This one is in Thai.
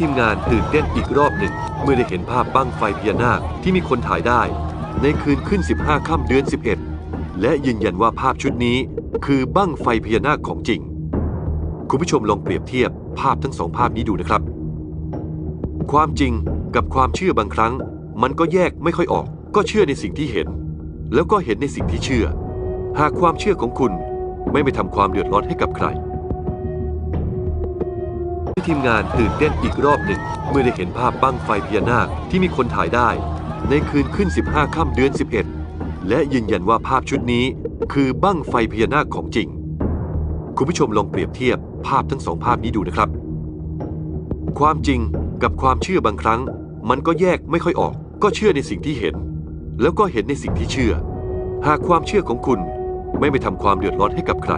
ทีมงานตื่นเต้นอีกรอบหนึ่ง เมื่อได้เห็นภาพบั้งไฟพญานาคที่มีคนถ่ายได้ ในคืนขึ้น 15 ค่ำเดือน 11 และยืนยันว่าภาพชุดนี้ คือบั้งไฟพญานาคของจริง คุณผู้ชมลองเปรียบเทียบภาพทั้งสองภาพนี้ดูนะครับ ความจริงกับความเชื่อบางครั้ง มันก็แยกไม่ค่อยออก ก็เชื่อในสิ่งที่เห็น แล้วก็เห็นในสิ่งที่เชื่อ หากความเชื่อของคุณไม่ไปทำความเดือดร้อนให้กับใคร ทีมงานตื่นเต้นอีกรอบหนึ่ง เมื่อได้เห็นภาพบั้งไฟพญานาคที่มีคนถ่ายได้ ในคืนขึ้น 15 ค่ำเดือน 11 และยืนยันว่าภาพชุดนี้ คือบั้งไฟพญานาคของจริง คุณผู้ชมลองเปรียบเทียบภาพทั้งสองภาพนี้ดูนะครับ ความจริงกับความเชื่อบางครั้ง มันก็แยกไม่ค่อยออก ก็เชื่อในสิ่งที่เห็น แล้วก็เห็นในสิ่งที่เชื่อ หากความเชื่อของคุณไม่ไปทำความเดือดร้อนให้กับใคร